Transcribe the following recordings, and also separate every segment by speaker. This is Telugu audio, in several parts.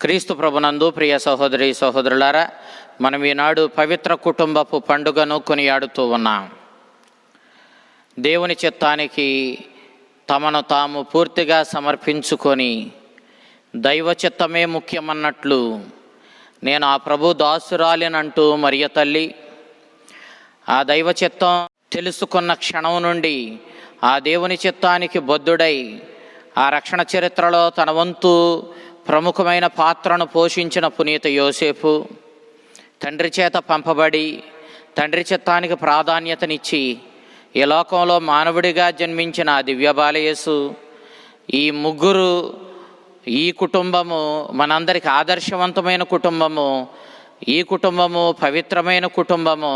Speaker 1: క్రీస్తు ప్రభునందు ప్రియ సహోదరి సహోదరులారా మనం ఈనాడు పవిత్ర కుటుంబపు పండుగను కొనియాడుతూ ఉన్నాం. దేవుని చిత్తానికి తమను తాము పూర్తిగా సమర్పించుకొని దైవ చిత్తమే ముఖ్యమన్నట్లు నేను ఆ ప్రభు దాసురాలినంటూ మరియ తల్లి ఆ దైవ చిత్తం తెలుసుకున్న క్షణం నుండి ఆ దేవుని చిత్తానికి బద్ధుడై ఆ రక్షణ చరిత్రలో తన వంతు ప్రముఖమైన పాత్రను పోషించిన పునీత యోసేపు తండ్రి చేత పంపబడి తండ్రి చిత్తానికి ప్రాధాన్యతనిచ్చి ఈ లోకంలో మానవుడిగా జన్మించిన దివ్య బాలయేసు ఈ ముగ్గురు ఈ కుటుంబము మనందరికి ఆదర్శవంతమైన కుటుంబము ఈ కుటుంబము పవిత్రమైన కుటుంబము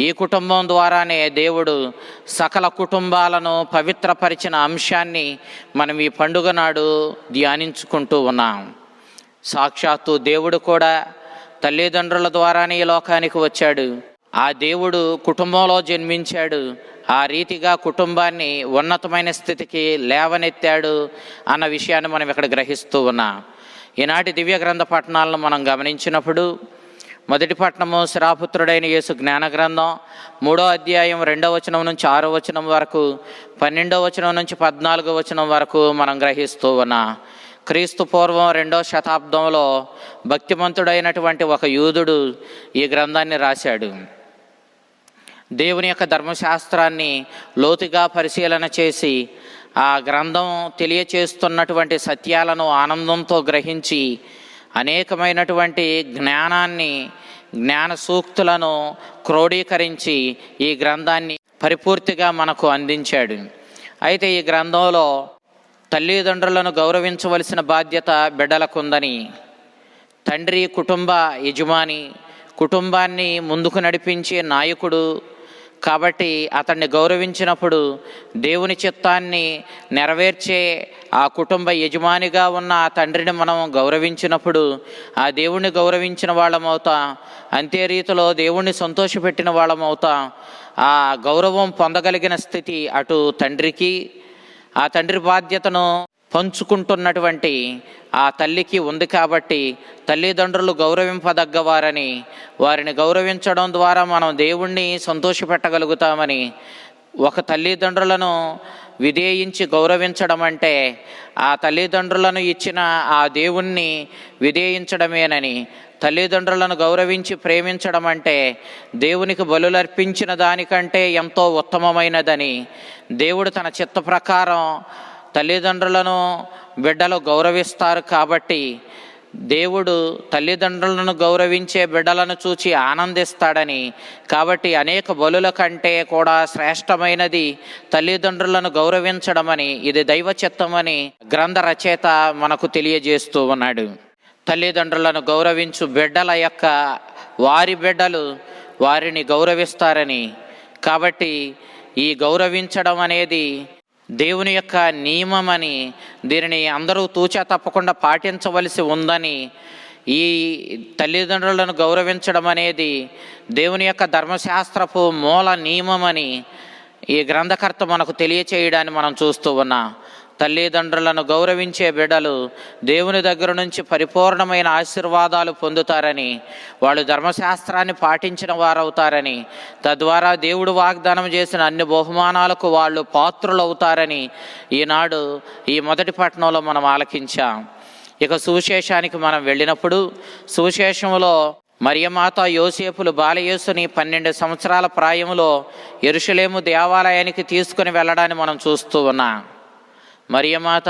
Speaker 1: ఈ కుటుంబం ద్వారానే దేవుడు సకల కుటుంబాలను పవిత్రపరిచిన అంశాన్ని మనం ఈ పండుగ నాడు ధ్యానించుకుంటూ ఉన్నాం. సాక్షాత్తు దేవుడు కూడా తల్లిదండ్రుల ద్వారానే ఈ లోకానికి వచ్చాడు. ఆ దేవుడు కుటుంబంలో జన్మించాడు. ఆ రీతిగా కుటుంబాన్ని ఉన్నతమైన స్థితికి లేవనెత్తాడు అన్న విషయాన్ని మనం ఇక్కడ గ్రహిస్తూ ఉన్నాం. ఈనాటి దివ్య గ్రంథ పట్టణాలను మనం గమనించినప్పుడు మొదటి పట్టణము శ్రాపుత్రుడైన యేసు జ్ఞాన గ్రంథం మూడో అధ్యాయం రెండో వచనం నుంచి ఆరో వచనం వరకు పన్నెండో వచనం నుంచి పద్నాలుగో వచనం వరకు మనం గ్రహిస్తూ ఉన్నా క్రీస్తు పూర్వం రెండో శతాబ్దంలో భక్తిమంతుడైనటువంటి ఒక యూదుడు ఈ గ్రంథాన్ని రాశాడు. దేవుని యొక్క ధర్మశాస్త్రాన్ని లోతుగా పరిశీలన చేసి ఆ గ్రంథం తెలియచేస్తున్నటువంటి సత్యాలను ఆనందంతో గ్రహించి అనేకమైనటువంటి జ్ఞానాన్ని జ్ఞాన సూక్తులను క్రోడీకరించి ఈ గ్రంథాన్ని పరిపూర్తిగా మనకు అందించాడు. అయితే ఈ గ్రంథంలో తల్లిదండ్రులను గౌరవించవలసిన బాధ్యత బిడ్డలకుందని తండ్రి కుటుంబ యజమాని కుటుంబాన్ని ముందుకు నడిపించే నాయకుడు కాబట్టి అతన్ని గౌరవించినప్పుడు దేవుని చిత్తాన్ని నెరవేర్చే ఆ కుటుంబ యజమానిగా ఉన్న ఆ తండ్రిని మనం గౌరవించినప్పుడు ఆ దేవుణ్ణి గౌరవించిన వాళ్ళమవుతాం అంతే రీతిలో దేవుణ్ణి సంతోషపెట్టిన వాళ్ళమవుతాం ఆ గౌరవం పొందగలిగిన స్థితి అటు తండ్రికి ఆ తండ్రి బాధ్యతను పంచుకుంటున్నటువంటి ఆ తల్లికి ఉంది కాబట్టి తల్లిదండ్రులు గౌరవింపదగ్గవారని వారిని గౌరవించడం ద్వారా మనం దేవుణ్ణి సంతోషపెట్టగలుగుతామని ఒక తల్లిదండ్రులను విధేయించి గౌరవించడం అంటే ఆ తల్లిదండ్రులను ఇచ్చిన ఆ దేవుణ్ణి విధేయించడమేనని తల్లిదండ్రులను గౌరవించి ప్రేమించడం అంటే దేవునికి బలులర్పించిన దానికంటే ఎంతో ఉత్తమమైనదని దేవుడు తన చిత్త ప్రకారం తల్లిదండ్రులను బిడ్డలు గౌరవిస్తారు కాబట్టి దేవుడు తల్లిదండ్రులను గౌరవించే బిడ్డలను చూచి ఆనందిస్తాడని. కాబట్టి అనేక బలుల కంటే కూడా శ్రేష్టమైనది తల్లిదండ్రులను గౌరవించడమని ఇది దైవ చిత్తమని గ్రంథ రచయిత మనకు తెలియజేస్తూ ఉన్నాడు. తల్లిదండ్రులను గౌరవించు బిడ్డల యొక్క వారి బిడ్డలు వారిని గౌరవిస్తారని. కాబట్టి ఈ గౌరవించడం అనేది దేవుని యొక్క నియమమని దీనిని అందరూ తూచా తప్పకుండా పాటించవలసి ఉందని ఈ తల్లిదండ్రులను గౌరవించడం అనేది దేవుని యొక్క ధర్మశాస్త్రపు మూల నియమమని ఈ గ్రంథకర్త మనకు తెలియచేయడాన్ని మనం చూస్తూ ఉన్నాం. తల్లిదండ్రులను గౌరవించే బిడ్డలు దేవుని దగ్గర నుంచి పరిపూర్ణమైన ఆశీర్వాదాలు పొందుతారని వాళ్ళు ధర్మశాస్త్రాన్ని పాటించిన వారవుతారని తద్వారా దేవుడు వాగ్దానం చేసిన అన్ని బహుమానాలకు వాళ్ళు పాత్రులవుతారని ఈనాడు ఈ మొదటి పట్టణంలో మనం ఆలకించాం. ఇక సువిశేషానికి మనం వెళ్ళినప్పుడు సువిశేషంలో మరియమాత యోసేపులు బాలయేసుని పన్నెండు సంవత్సరాల ప్రాయములో ఎరుషులేము దేవాలయానికి తీసుకుని వెళ్ళడాన్ని మనం చూస్తూ ఉన్నాం. మరియమాత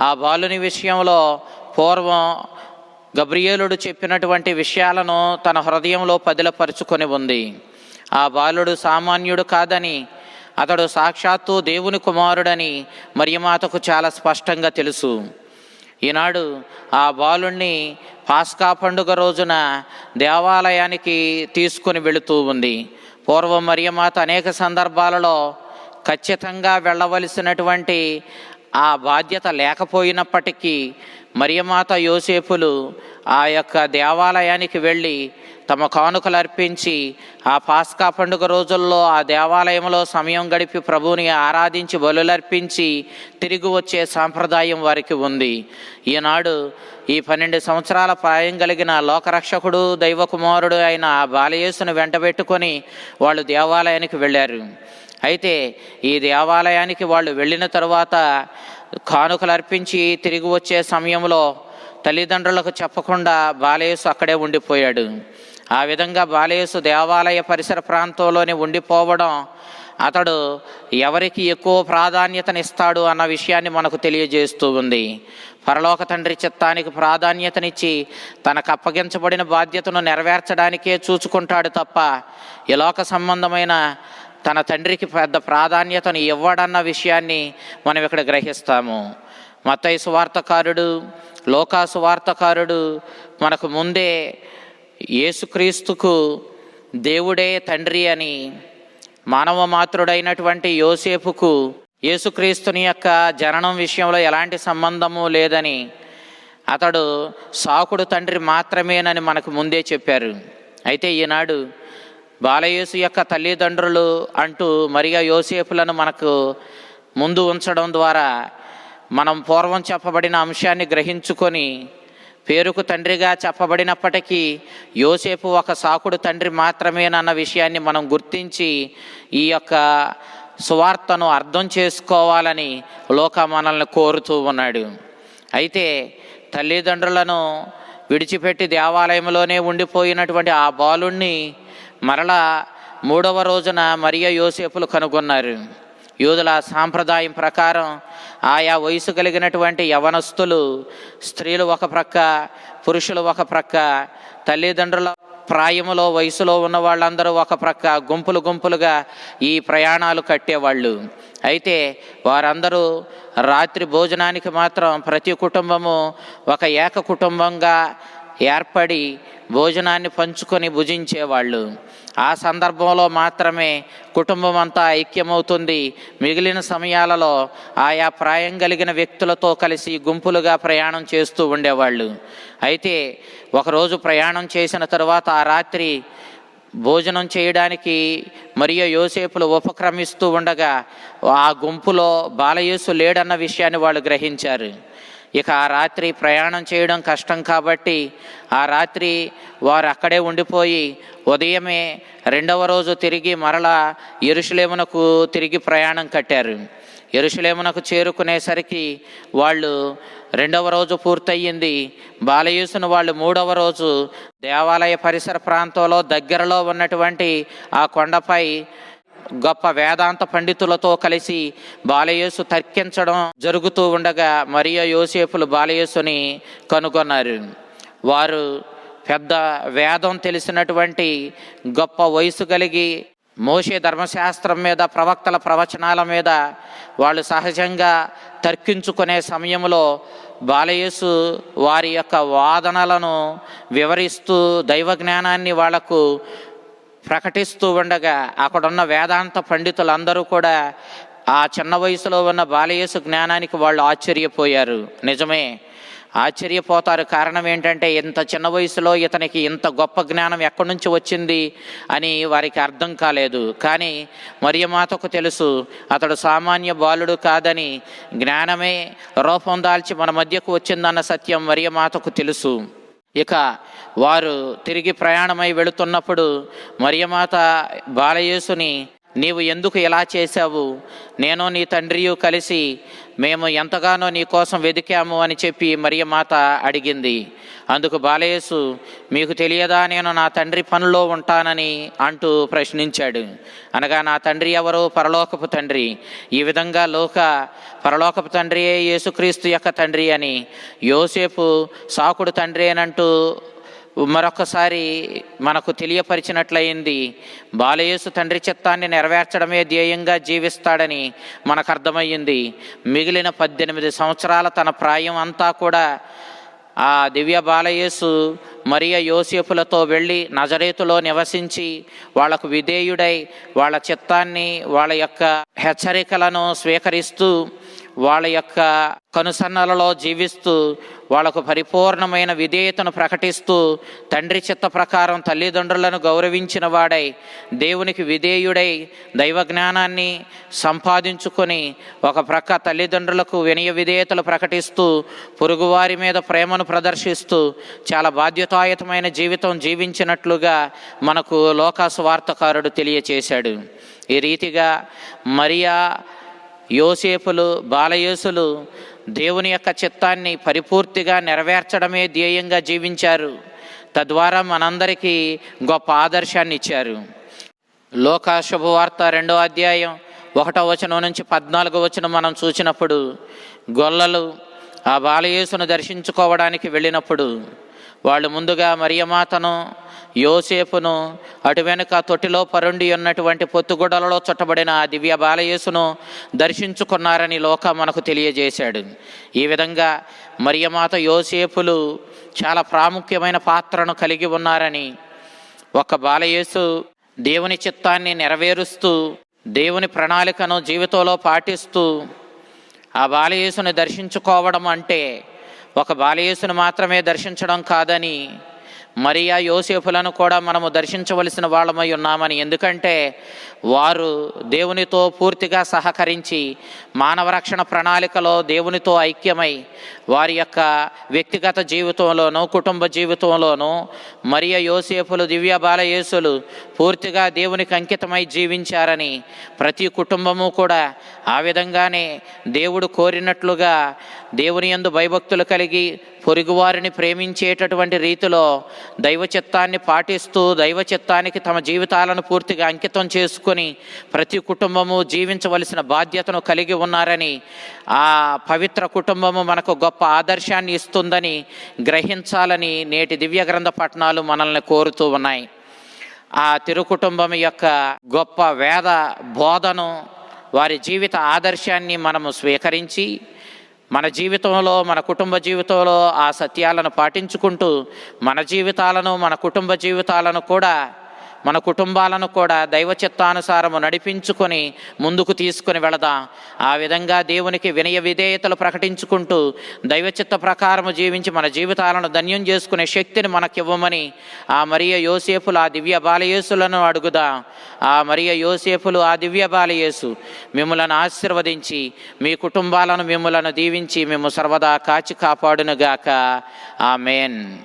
Speaker 1: ఆ బాలుని విషయంలో పూర్వం గబ్రియేలుడు చెప్పినటువంటి విషయాలను తన హృదయంలో పదిలపరుచుకొని ఉంది. ఆ బాలుడు సామాన్యుడు కాదని అతడు సాక్షాత్తు దేవుని కుమారుడని మరియమాతకు చాలా స్పష్టంగా తెలుసు. ఈనాడు ఆ బాలుణ్ణి పాస్కా పండుగ రోజున దేవాలయానికి తీసుకుని వెళుతూ ఉంది. పూర్వం మరియమాత అనేక సందర్భాలలో ఖచ్చితంగా వెళ్ళవలసినటువంటి ఆ బాధ్యత లేకపోయినప్పటికీ మరియమాత యోసేపులు ఆ యొక్క దేవాలయానికి వెళ్ళి తమ కానుకలు అర్పించి ఆ పాస్కా పండుగ రోజుల్లో ఆ దేవాలయంలో సమయం గడిపి ప్రభువుని ఆరాధించి బలులర్పించి తిరిగి వచ్చే సాంప్రదాయం వారికి ఉంది. ఈనాడు ఈ పన్నెండు సంవత్సరాల ప్రాయం కలిగిన లోకరక్షకుడు దైవకుమారుడు అయిన ఆ బాలయేసును వెంటబెట్టుకొని వాళ్ళు దేవాలయానికి వెళ్ళారు. అయితే ఈ దేవాలయానికి వాళ్ళు వెళ్ళిన తరువాత కానుకలు అర్పించి తిరిగి వచ్చే సమయంలో తల్లిదండ్రులకు చెప్పకుండా బాలయేసు అక్కడే ఉండిపోయాడు. ఆ విధంగా బాలయేసు దేవాలయ పరిసర ప్రాంతంలోనే ఉండిపోవడం అతడు ఎవరికి ఎక్కువ ప్రాధాన్యతనిస్తాడు అన్న విషయాన్ని మనకు తెలియజేస్తూ ఉంది. పరలోక తండ్రి చిత్తానికి ప్రాధాన్యతనిచ్చి తనకు అప్పగించబడిన బాధ్యతను నెరవేర్చడానికే చూచుకుంటాడు తప్ప ఈ లోక సంబంధమైన తన తండ్రికి పెద్ద ప్రాధాన్యతను ఇవ్వడన్న విషయాన్ని మనం ఇక్కడ గ్రహిస్తాము. మత్తయి సువార్తకారుడు లోకా సువార్తకారుడు మనకు ముందే యేసుక్రీస్తుకు దేవుడే తండ్రి అని మానవ మాతృడైనటువంటి యోసేపుకు యేసుక్రీస్తుని యొక్క జననం విషయంలో ఎలాంటి సంబంధము లేదని అతడు సాకుడు తండ్రి మాత్రమేనని మనకు ముందే చెప్పారు. అయితే ఈనాడు బాలయేసు యొక్క తల్లిదండ్రులు అంటూ మరియా యోసేపులను మనకు ముందు ఉంచడం ద్వారా మనం పూర్వం చెప్పబడిన అంశాన్ని గ్రహించుకొని పేరుకు తండ్రిగా చెప్పబడినప్పటికీ యోసేపు ఒక సాకుడు తండ్రి మాత్రమేనన్న విషయాన్ని మనం గుర్తించి ఈ యొక్క సువార్తను అర్థం చేసుకోవాలని లోక మనల్ని కోరుతూ ఉన్నాడు. అయితే తల్లిదండ్రులను విడిచిపెట్టి దేవాలయంలోనే ఉండిపోయినటువంటి ఆ బాలుణ్ణి మరలా మూడవ రోజున మరియ యోసేపులు కనుగొన్నారు. యూదుల సాంప్రదాయం ప్రకారం ఆయా వయసు కలిగినటువంటి యవనస్తులు స్త్రీలు ఒక ప్రక్క పురుషులు ఒక ప్రక్క తల్లిదండ్రుల ప్రాయములో వయసులో ఉన్న వాళ్ళందరూ ఒక ప్రక్క గుంపులు గుంపులుగా ఈ ప్రయాణాలు కట్టేవాళ్ళు. అయితే వారందరూ రాత్రి భోజనానికి మాత్రం ప్రతి కుటుంబము ఒక ఏక కుటుంబంగా ఏర్పడి భోజనాన్ని పంచుకొని భుజించేవాళ్ళు. ఆ సందర్భంలో మాత్రమే కుటుంబం అంతా ఐక్యమవుతుంది. మిగిలిన సమయాలలో ఆయా ప్రాయం కలిగిన వ్యక్తులతో కలిసి గుంపులుగా ప్రయాణం చేస్తూ ఉండేవాళ్ళు. అయితే ఒకరోజు ప్రయాణం చేసిన తరువాత ఆ రాత్రి భోజనం చేయడానికి మరియు యోసేపులు ఉపక్రమిస్తూ ఉండగా ఆ గుంపులో బాలయేసు లేడన్న విషయాన్ని వాళ్ళు గ్రహించారు. ఇక ఆ రాత్రి ప్రయాణం చేయడం కష్టం కాబట్టి ఆ రాత్రి వారు అక్కడే ఉండిపోయి ఉదయమే రెండవ రోజు తిరిగి మరలా ఎరుషులేమునకు తిరిగి ప్రయాణం కట్టారు. ఎరుషులేమునకు చేరుకునేసరికి వాళ్ళు రెండవ రోజు పూర్తయింది. బాలయూసును వాళ్ళు మూడవ రోజు దేవాలయ పరిసర ప్రాంతంలో దగ్గరలో ఉన్నటువంటి ఆ కొండపై గొప్ప వేదాంత పండితులతో కలిసి బాలయేసు తర్కించడం జరుగుతూ ఉండగా మరియు యోసేపులు బాలయేసుని కనుగొన్నారు. వారు పెద్ద వేదం తెలిసినటువంటి గొప్ప వయసు కలిగి మోసే ధర్మశాస్త్రం మీద ప్రవక్తల ప్రవచనాల మీద వాళ్ళు సహజంగా తర్కించుకునే సమయంలో బాలయేసు వారి యొక్క వాదనలను వివరిస్తూ దైవ జ్ఞానాన్ని వాళ్ళకు ప్రకటిస్తూ ఉండగా అక్కడున్న వేదాంత పండితులందరూ కూడా ఆ చిన్న వయసులో ఉన్న బాలయేసు జ్ఞానానికి వాళ్ళు ఆశ్చర్యపోయారు. నిజమే ఆశ్చర్యపోతారు. కారణం ఏంటంటే ఇంత చిన్న వయసులో ఇతనికి ఇంత గొప్ప జ్ఞానం ఎక్కడి నుంచి వచ్చింది అని వారికి అర్థం కాలేదు. కానీ మరియమాతకు తెలుసు అతడు సామాన్య బాలుడు కాదని జ్ఞానమే రూపం దాల్చి మన మధ్యకు వచ్చిందన్న సత్యం మరియమాతకు తెలుసు. ఇక వారు తిరిగి ప్రయాణమై వెళుతున్నప్పుడు మరియమాత బాలయేసుని నీవు ఎందుకు ఇలా చేశావు? నేను నీ తండ్రియు కలిసి మేము ఎంతగానో నీ కోసం వెదికాము అని చెప్పి మరియమాత అడిగింది. అందుకు బాలయేసు మీకు తెలియదా నేను నా తండ్రి పనిలో ఉంటానని? అంటూ ప్రశ్నించాడు. అనగా నా తండ్రి ఎవరు పరలోకపు తండ్రి. ఈ విధంగా లోక పరలోకపు తండ్రియే యేసుక్రీస్తు యొక్క తండ్రి అని యోసేపు సాకుడు తండ్రి అనంటూ మరొకసారి మనకు తెలియపరిచినట్లయింది. బాలయేసు తండ్రి చిత్తాన్ని నెరవేర్చడమే ధ్యేయంగా జీవిస్తాడని మనకు అర్థమయ్యింది. మిగిలిన పద్దెనిమిది సంవత్సరాల తన ప్రాయం అంతా కూడా ఆ దివ్య బాలయేసు మరియ యోసేపులతో వెళ్ళి నజరేతులో నివసించి వాళ్ళకు విధేయుడై వాళ్ళ చిత్తాన్ని వాళ్ళ యొక్క హెచ్చరికలను స్వీకరిస్తూ వాళ్ళ యొక్క కనుసన్నలలో జీవిస్తూ వాళ్ళకు పరిపూర్ణమైన విధేయతను ప్రకటిస్తూ తండ్రి చిత్త ప్రకారం తల్లిదండ్రులను గౌరవించిన వాడై దేవునికి విధేయుడై దైవ జ్ఞానాన్ని సంపాదించుకొని ఒక ప్రక్క తల్లిదండ్రులకు వినయ విధేయతలు ప్రకటిస్తూ పొరుగువారి మీద ప్రేమను ప్రదర్శిస్తూ చాలా బాధ్యతాయుతమైన జీవితం జీవించినట్లుగా మనకు లోకాసు వార్తకారుడు తెలియచేశాడు. ఈ రీతిగా మరియా యోసేపులు బాలయేసులు దేవుని యొక్క చిత్తాన్ని పరిపూర్తిగా నెరవేర్చడమే ధ్యేయంగా జీవించారు. తద్వారా మనందరికీ గొప్ప ఆదర్శాన్ని ఇచ్చారు. లోకా శుభవార్త రెండో అధ్యాయం ఒకటో వచనం నుంచి పద్నాలుగో వచనం మనం చూసినప్పుడు గొల్లలు ఆ బాలయేసును దర్శించుకోవడానికి వెళ్ళినప్పుడు వాళ్ళు ముందుగా మరియమాతను యోసేపును అటు వెనుక తొట్టిలో పరుండి ఉన్నటువంటి పొత్తుగుడలలో చుట్టబడిన ఆ దివ్య బాలయేసును దర్శించుకున్నారని లోక మనకు తెలియజేశాడు. ఈ విధంగా మరియమాత యోసేపులు చాలా ప్రాముఖ్యమైన పాత్రను కలిగి ఉన్నారని ఒక బాలయేసు దేవుని చిత్తాన్ని నెరవేరుస్తూ దేవుని ప్రణాళికను జీవితంలో పాటిస్తూ ఆ బాలయేసుని దర్శించుకోవడం అంటే ఒక బాలయేసును మాత్రమే దర్శించడం కాదని మరియా యోసేఫులను కూడా మనము దర్శించవలసిన వాళ్ళమై ఉన్నామని. ఎందుకంటే వారు దేవునితో పూర్తిగా సహకరించి మానవ రక్షణ ప్రణాళికలో దేవునితో ఐక్యమై వారి యొక్క వ్యక్తిగత జీవితంలోనూ కుటుంబ జీవితంలోనూ మరియ యోసేపులు దివ్య బాలయేసులు పూర్తిగా దేవునికి అంకితమై జీవించారని ప్రతి కుటుంబము కూడా ఆ విధంగానే దేవుడు కోరినట్లుగా దేవుని యందు భయభక్తులు కలిగి పొరుగువారిని ప్రేమించేటటువంటి రీతిలో దైవ చిత్తాన్ని పాటిస్తూ దైవ చిత్తానికి తమ జీవితాలను పూర్తిగా అంకితం చేసుకొని ప్రతి కుటుంబము జీవించవలసిన బాధ్యతను కలిగి ఉన్నారని ఆ పవిత్ర కుటుంబము మనకు గొప్ప ఆదర్శాన్ని ఇస్తుందని గ్రహించాలని నేటి దివ్య గ్రంథ పట్టణాలు మనల్ని కోరుతూ ఉన్నాయి. ఆ తిరు కుటుంబం యొక్క గొప్ప వేద బోధను వారి జీవిత ఆదర్శాన్ని మనము స్వీకరించి మన జీవితంలో మన కుటుంబ జీవితంలో ఆ సత్యాలను పాటించుకుంటూ మన జీవితాలను మన కుటుంబ జీవితాలను కూడా మన కుటుంబాలను కూడా దైవ చిత్తానుసారము నడిపించుకొని ముందుకు తీసుకొని వెళదాం. ఆ విధంగా దేవునికి వినయ విధేయతలు ప్రకటించుకుంటూ దైవ చిత్త ప్రకారము జీవించి మన జీవితాలను ధన్యం చేసుకునే శక్తిని మనకివ్వమని ఆ మరియ యోసేపులు ఆ దివ్య బాలయేసులను అడుగుదా. ఆ మరియ యోసేపులు ఆ దివ్య బాలయేసు మిమ్మలను ఆశీర్వదించి మీ కుటుంబాలను మిమ్మలను దీవించి మేము సర్వదా కాచి కాపాడునుగాక. ఆమెన్.